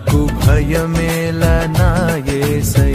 నాకు భయమేలా నా యేసయ్యా